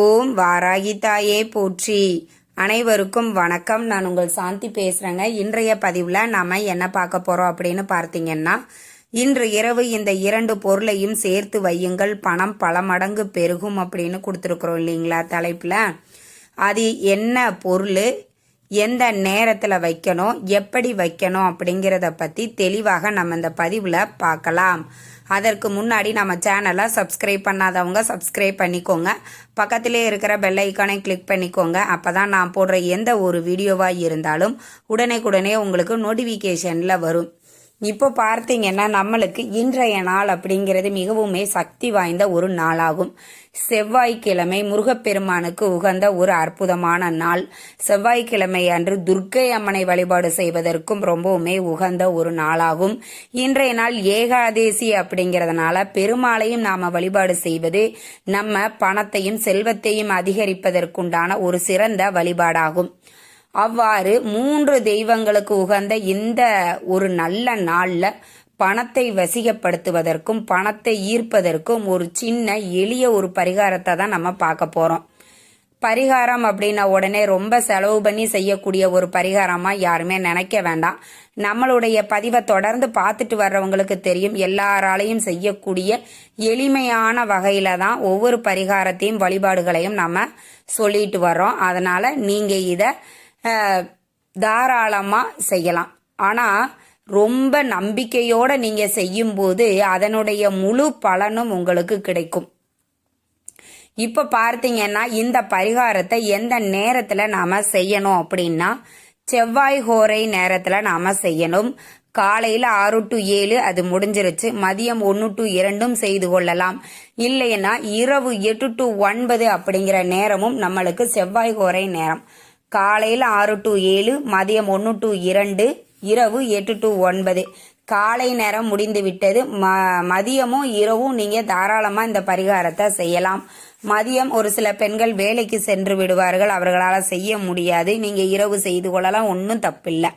ஓம் வாராகி தாயே போற்றி. அனைவருக்கும் வணக்கம். நான் உங்கள் சாந்தி பேசுகிறேங்க இன்றைய பதிவில் நாம் என்ன பார்க்க போகிறோம் அப்படின்னு பார்த்தீங்கன்னா இன்று இரவு இந்த இரண்டு பொருளையும் சேர்த்து வையுங்கள். பணம் பல மடங்கு பெருகும் அப்படின்னு கொடுத்துருக்குறோம் இல்லைங்களா தலைப்பில். அது என்ன பொருள்? எந்த நேரத்தில் வைக்கணும்? எப்படி வைக்கணும்? அப்படிங்கிறத பற்றி தெளிவாக நம்ம இந்த பதிவில் பார்க்கலாம். அதற்கு முன்னாடி நம்ம சேனலை சப்ஸ்கிரைப் பண்ணாதவங்க சப்ஸ்கிரைப் பண்ணிக்கோங்க. பக்கத்திலே இருக்கிற பெல் ஐக்கானை கிளிக் பண்ணிக்கோங்க. அப்போ தான் நான் போடுற எந்த ஒரு வீடியோவாக இருந்தாலும் உடனே உங்களுக்கு நோட்டிஃபிகேஷனில் வரும். இப்போ பார்த்தீங்கன்னா நம்மளுக்கு இன்றைய நாள் அப்படிங்கிறது மிகவுமே சக்தி வாய்ந்த ஒரு நாளாகும். செவ்வாய்க்கிழமை முருகப்பெருமானுக்கு உகந்த ஒரு அற்புதமான நாள். செவ்வாய்க்கிழமை அன்று துர்க்கை அம்மனை வழிபாடு செய்வதற்கும் ரொம்பவுமே உகந்த ஒரு நாளாகும். இன்றைய நாள் ஏகாதேசி அப்படிங்கிறதுனால பெருமாளையும் நாம வழிபாடு செய்வது நம்ம பணத்தையும் செல்வத்தையும் அதிகரிப்பதற்குண்டான ஒரு சிறந்த வழிபாடாகும். அவ்வாறு மூன்று தெய்வங்களுக்கு உகந்த இந்த ஒரு நல்ல நாளில் பணத்தை வசிகப்படுத்துவதற்கும் பணத்தை ஈர்ப்பதற்கும் ஒரு சின்ன எளிய ஒரு பரிகாரத்தை தான் நம்ம பார்க்க போகிறோம் பரிகாரம் அப்படின்னா உடனே ரொம்ப செலவு பண்ணி செய்யக்கூடிய ஒரு பரிகாரமாக யாருமே நினைக்க வேண்டாம். நம்மளுடைய பதிவை தொடர்ந்து பார்த்துட்டு வர்றவங்களுக்கு தெரியும் எல்லாராலையும் செய்யக்கூடிய எளிமையான வகையில தான் ஒவ்வொரு பரிகாரத்தையும் வழிபாடுகளையும் நம்ம சொல்லிட்டு வர்றோம். அதனால நீங்கள் இதை தாராளமாக செய்யலாம். ஆனால் ரொம்ப நம்பிக்கையோடு நீங்கள் செய்யும்போது அதனுடைய முழு பலனும் உங்களுக்கு கிடைக்கும். இப்போ பார்த்தீங்கன்னா இந்த பரிகாரத்தை எந்த நேரத்தில் நாம் செய்யணும் அப்படின்னா செவ்வாய் ஹோரை நேரத்தில் நாம் செய்யணும். காலையில் ஆறு டு ஏழு அது முடிஞ்சிருச்சு. மதியம் ஒன்று டு இரண்டும் செய்து கொள்ளலாம். இல்லைன்னா இரவு எட்டு டு ஒன்பது அப்படிங்கிற நேரமும் நம்மளுக்கு செவ்வாய் கோரை நேரம். காலையில் ஆறு டு ஏழு மதியம் ஒன்று டு இரண்டு இரவு எட்டு டு ஒன்பது. காலை நேரம் முடிந்து விட்டது. ம மதியமும் இரவும் நீங்கள் தாராளமாக இந்த பரிகாரத்தை செய்யலாம். மதியம் ஒரு சில பெண்கள் வேலைக்கு சென்று விடுவார்கள். அவர்களால் செய்ய முடியாது. நீங்கள் இரவு செய்து கொள்ளலாம். ஒன்றும் தப்பில்லை.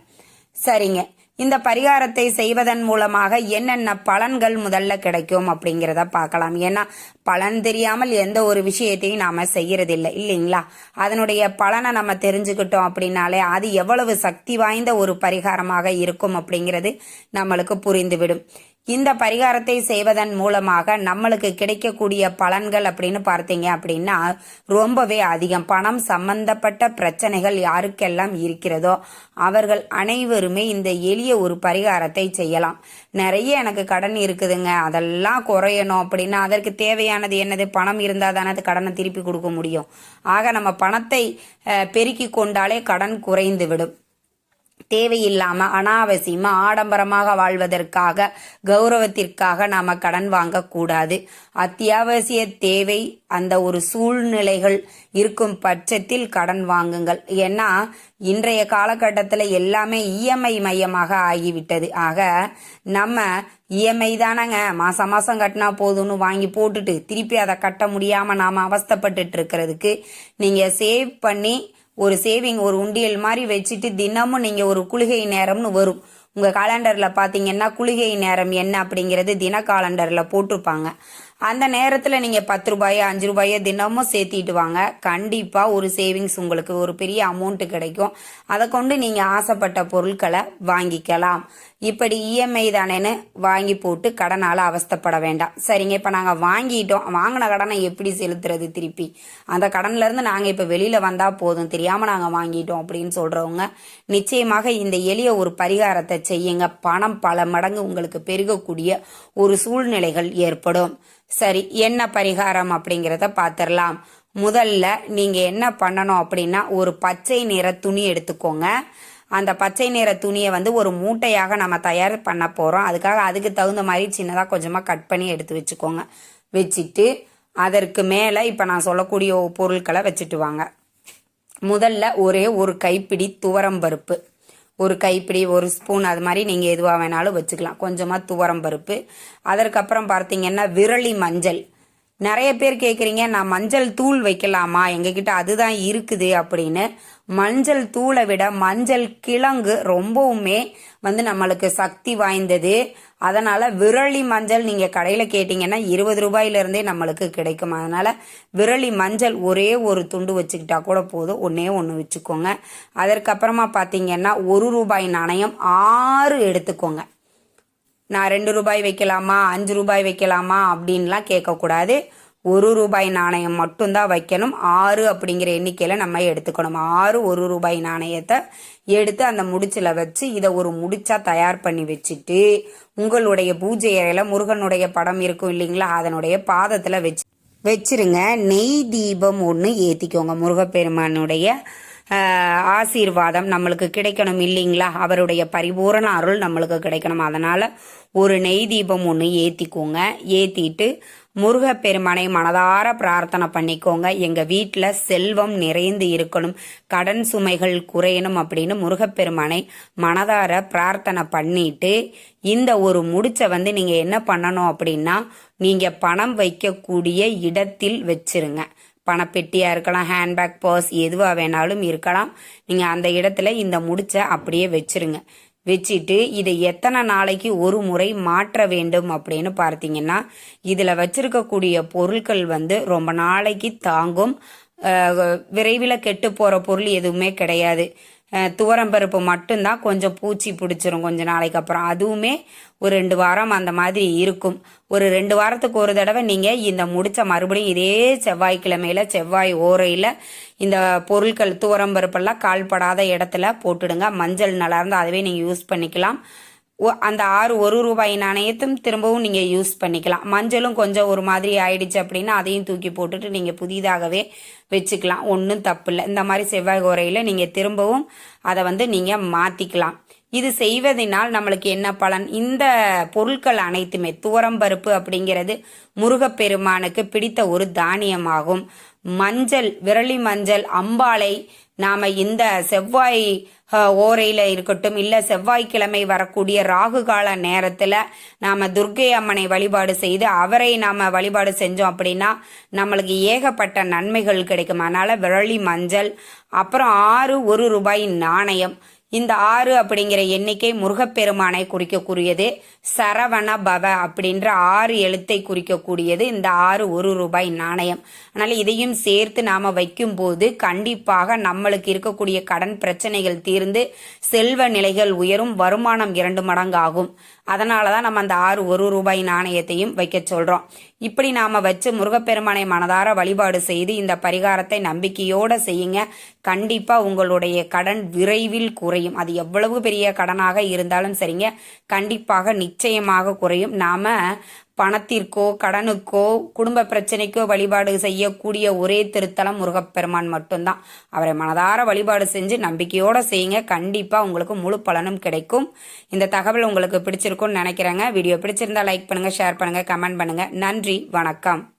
சரிங்க. இந்த பரிகாரத்தை செய்வதன் மூலமாக என்னென்ன பலன்கள் முதல்ல கிடைக்கும் அப்படிங்கிறத பார்க்கலாம். ஏன்னா பலன் தெரியாமல் எந்த ஒரு விஷயத்தையும் நாம செய்யறதில்லை இல்லைங்களா? அதனுடைய பலனை நம்ம தெரிஞ்சுக்கிட்டோம் அப்படின்னாலே அது எவ்வளவு சக்தி வாய்ந்த ஒரு பரிகாரமாக இருக்கும் அப்படிங்கிறது நம்மளுக்கு புரிந்துவிடும். இந்த பரிகாரத்தை செய்வதன் மூலமாக நம்மளுக்கு கிடைக்கக்கூடிய பலன்கள் அப்படின்னு பார்த்தீங்க அப்படின்னா ரொம்பவே அதிகம். பணம் சம்பந்தப்பட்ட பிரச்சனைகள் யாருக்கெல்லாம் இருக்கிறதோ அவர்கள் அனைவருமே இந்த எளிய ஒரு பரிகாரத்தை செய்யலாம். நிறைய எனக்கு கடன் இருக்குதுங்க. அதெல்லாம் குறையணும் அப்படின்னா அதற்கு தேவையானது என்னது? பணம் இருந்தால் தானே அது கடனை திருப்பி கொடுக்க முடியும். ஆக நம்ம பணத்தை பெருக்கி கொண்டாலே கடன் குறைந்து விடும். தேவையில்லாம அனாவசியமா ஆடம்பரமாக வாழ்வதற்காக கௌரவத்திற்காக நாம கடன் வாங்கக்கூடாது அத்தியாவசிய தேவை அந்த ஒரு சூழ்நிலைகள் இருக்கும் பட்சத்தில் கடன் வாங்குங்கள். ஏன்னா இன்றைய காலகட்டத்தில் எல்லாமே இஎம்ஐ மையமாக ஆகிவிட்டது. ஆக நம்ம இஎம்ஐ தானங்க மாசம் மாசம் கட்டினா போதும்னு வாங்கி போட்டுட்டு திருப்பி அதை கட்ட முடியாம நாம அவஸ்தப்பட்டுட்டு இருக்கிறதுக்கு நீங்க சேவ் பண்ணி ஒரு சேவிங் ஒரு உண்டியல் மாதிரி வச்சுட்டு தினமும் நீங்கள் ஒரு குளிகை நேரம்னு வரும். உங்கள் காலண்டரில் பார்த்தீங்கன்னா குளிகை நேரம் என்ன அப்படிங்கிறது தின காலண்டரில் போட்டிருப்பாங்க. அந்த நேரத்தில் நீங்கள் பத்து ரூபாயோ அஞ்சு ரூபாயோ தினமும் சேர்த்திட்டு வாங்க. கண்டிப்பாக ஒரு சேவிங்ஸ் உங்களுக்கு ஒரு பெரிய அமௌண்ட்டு கிடைக்கும். அதை கொண்டு நீங்கள் ஆசைப்பட்ட பொருட்களை வாங்கிக்கலாம். இப்படி இஎம்ஐ தானேன்னு வாங்கி போட்டு கடனால் அவஸ்தப்பட வேண்டாம். சரிங்க இப்போ நாங்கள் வாங்கிட்டோம். வாங்கின கடனை எப்படி செலுத்துறது திருப்பி? அந்த கடன்லேருந்து நாங்கள் இப்போ வெளியில் வந்தால் போதும். தெரியாமல் நாங்கள் வாங்கிட்டோம் அப்படின்னு சொல்கிறவங்க நிச்சயமாக இந்த எளிய ஒரு பரிகாரத்தை செய்யுங்க. பணம் பல மடங்கு உங்களுக்கு பெருகக்கூடிய ஒரு சூழ்நிலைகள் ஏற்படும். சரி என்ன பரிகாரம் அப்படிங்கிறத பார்த்துடலாம் முதல்ல நீங்கள் என்ன பண்ணணும் அப்படின்னா ஒரு பச்சை நிற துணி எடுத்துக்கோங்க. அந்த பச்சை நிற துணியை வந்து ஒரு மூட்டையாக நம்ம தயார் பண்ண போகிறோம் அதுக்காக அதுக்கு தகுந்த மாதிரி சின்னதாக கொஞ்சமாக கட் பண்ணி எடுத்து வச்சுக்கோங்க. வச்சுட்டு அதற்கு மேலே இப்போ நான் சொல்லக்கூடிய பொருட்களை வச்சுட்டு வாங்க. முதல்ல ஒரே ஒரு கைப்பிடி துவரம் பருப்பு. ஒரு கைப்பிடி ஒரு ஸ்பூன் அது மாதிரி நீங்கள் எதுவாக வேணாலும் வச்சுக்கலாம். கொஞ்சமாக துவரம் பருப்பு. அதற்கப்புறம் பார்த்தீங்கன்னா விரலி மஞ்சள். நிறைய பேர் கேட்குறீங்க நான் மஞ்சள் தூள் வைக்கலாமா? எங்ககிட்ட அதுதான் இருக்குது அப்படின்னு. மஞ்சள் தூளை விட மஞ்சள் கிழங்கு ரொம்பவுமே வந்து நம்மளுக்கு சக்தி வாய்ந்தது. அதனால விரலி மஞ்சள் நீங்க கடையில கேட்டீங்கன்னா இருபது ரூபாயிலேருந்தே நம்மளுக்கு கிடைக்கும். அதனால விரலி மஞ்சள் ஒரே ஒரு துண்டு வச்சுக்கிட்டா கூட போதும். ஒன்னே ஒன்று வச்சுக்கோங்க. அதற்கப்புறமா பார்த்தீங்கன்னா ஒரு ரூபாய் நாணயம் ஆறு எடுத்துக்கோங்க. நான் ரெண்டு ரூபாய் வைக்கலாமா? அஞ்சு ரூபாய் வைக்கலாமா? அப்படின்லாம் கேட்கக்கூடாது. ஒரு ரூபாய் நாணயம் மட்டும்தான் வைக்கணும். ஆறு அப்படிங்கிற எண்ணிக்கையில் நம்ம எடுத்துக்கணும். ஆறு ஒரு ரூபாய் நாணயத்தை எடுத்து அந்த முடிச்சில் வச்சு இதை ஒரு முடிச்சா தயார் பண்ணி வச்சுட்டு உங்களுடைய பூஜை அறையில் முருகனுடைய படம் இருக்கும் இல்லைங்களா? அதனுடைய பாதத்தில் வச்சு வச்சிருங்க. நெய் தீபம் ஒன்று ஏற்றிக்கோங்க முருகப்பெருமானுடைய ஆசீர்வாதம் நம்மளுக்கு கிடைக்கணும் இல்லைங்களா? அவருடைய பரிபூரண அருள் நம்மளுக்கு கிடைக்கணும். அதனால ஒரு நெய் தீபம் ஒன்று ஏற்றிக்கோங்க ஏற்றிட்டு முருகப்பெருமானை மனதார பிரார்த்தனை பண்ணிக்கோங்க. எங்கள் வீட்டில் செல்வம் நிறைந்து இருக்கணும். கடன் சுமைகள் குறையணும் அப்படின்னு முருகப்பெருமானை மனதார பிரார்த்தனை பண்ணிட்டு இந்த ஒரு முடிச்சை வந்து நீங்கள் என்ன பண்ணணும் அப்படின்னா நீங்கள் பணம் வைக்கக்கூடிய இடத்தில் வச்சிருங்க. பணப்பெட்டியாக இருக்கலாம் ஹேண்ட்பேக் பர்ஸ் எதுவாக வேணாலும் இருக்கலாம். நீங்கள் அந்த இடத்துல இந்த முடிச்சை அப்படியே வச்சிருங்க. வச்சுட்டு இதை எத்தனை நாளைக்கு ஒரு முறை மாற்ற வேண்டும் அப்படின்னு பார்த்தீங்கன்னா இதில் வச்சிருக்கக்கூடிய பொருட்கள் வந்து ரொம்ப நாளைக்கு தாங்கும். விரைவில் கெட்டு போகிற பொருள் எதுவுமே கிடையாது. துவரம்பருப்பு மட்டும்தான் கொஞ்சம் பூச்சி பிடிச்சிரும் கொஞ்ச நாளைக்கு அப்புறம். அதுவுமே ஒரு ரெண்டு வாரம் அந்த மாதிரி இருக்கும். ஒரு ரெண்டு வாரத்துக்கு ஒரு தடவை நீங்கள் இந்த முடிச்ச மறுபடியும் இதே செவ்வாய்க்கிழமையில செவ்வாய் ஓரையில் இந்த பொருட்கள் துவரம்பருப்பெல்லாம் கால்படாத இடத்துல போட்டுடுங்க. மஞ்சள் நல்லா இருந்தால் அதுவே நீங்கள் யூஸ் பண்ணிக்கலாம். அந்த ஆறு ஒரு ரூபாய் நாணயத்தும் திரும்பவும் நீங்கள் யூஸ் பண்ணிக்கலாம். மஞ்சளும் கொஞ்சம் ஒரு மாதிரி ஆயிடுச்சு அப்படின்னா அதையும் தூக்கி போட்டுட்டு நீங்கள் புதிதாகவே வச்சுக்கலாம். ஒன்றும் தப்பு இல்லை. இந்த மாதிரி செவ்வாய் கோரையில் நீங்கள் திரும்பவும் அதை வந்து நீங்கள் மாற்றிக்கலாம் இது செய்வதனால் நம்மளுக்கு என்ன பலன்? இந்த பொருட்கள் அனைத்துமே துவரம்பருப்பு அப்படிங்கிறது முருகப்பெருமானுக்கு பிடித்த ஒரு தானியமாகும். மஞ்சள் விரலி மஞ்சள் அம்பாளை நாம இந்த செவ்வாய் ஓரையில் ஓரையில இருக்கட்டும் இல்ல செவ்வாய்க்கிழமை வரக்கூடிய ராகு கால நேரத்துல நாம துர்க்கை அம்மனை வழிபாடு செய்து அவரை நாம வழிபாடு செஞ்சோம் அப்படின்னா நம்மளுக்கு ஏகப்பட்ட நன்மைகள் கிடைக்கும். அதனால விரலி மஞ்சள் அப்புறம் ஆறு ஒரு ரூபாய் நாணயம். இந்த ஆறு அப்படிங்கிற எண்ணிக்கை முருகப்பெருமானை குறிக்கக்கூடியது சரவண பவ அப்படின்ற ஆறு எழுத்தை குறிக்கக்கூடியது இந்த ஆறு ஒரு ரூபாய் நாணயம். அதனால இதையும் சேர்த்து நாம வைக்கும்போது கண்டிப்பாக நம்மளுக்கு இருக்கக்கூடிய கடன் பிரச்சனைகள் தீர்ந்து செல்வ நிலைகள் உயரும் வருமானம் இரண்டு மடங்கு ஆகும் அதனால தான் நம்ம அந்த ஆறு ஒரு ரூபாய் நாணயத்தையும் வைக்க சொல்றோம். இப்படி நாம வச்சு முருகப்பெருமானை மனதார வழிபாடு செய்து இந்த பரிகாரத்தை நம்பிக்கையோட செய்யுங்க. கண்டிப்பா உங்களுடைய கடன் விரைவில் குறையும். அது எவ்வளவு பெரிய கடனாக இருந்தாலும் சரிங்க. கண்டிப்பாக நிச்சயமாக குறையும். நாம பணத்திற்கோ கடனுக்கோ குடும்ப பிரச்சனைக்கோ வழிபாடு செய்யக்கூடிய ஒரே திருத்தலம் முருகப்பெருமான் மட்டும்தான். அவரை மனதார வழிபாடு செஞ்சு நம்பிக்கையோட செய்யுங்க. கண்டிப்பா உங்களுக்கு முழு பலனும் கிடைக்கும். இந்த தகவல் உங்களுக்கு பிடிச்சிருக்கும்னு நினைக்கிறேங்க. வீடியோ பிடிச்சிருந்தா லைக் பண்ணுங்க ஷேர் பண்ணுங்க கமெண்ட் பண்ணுங்க. நன்றி வணக்கம்.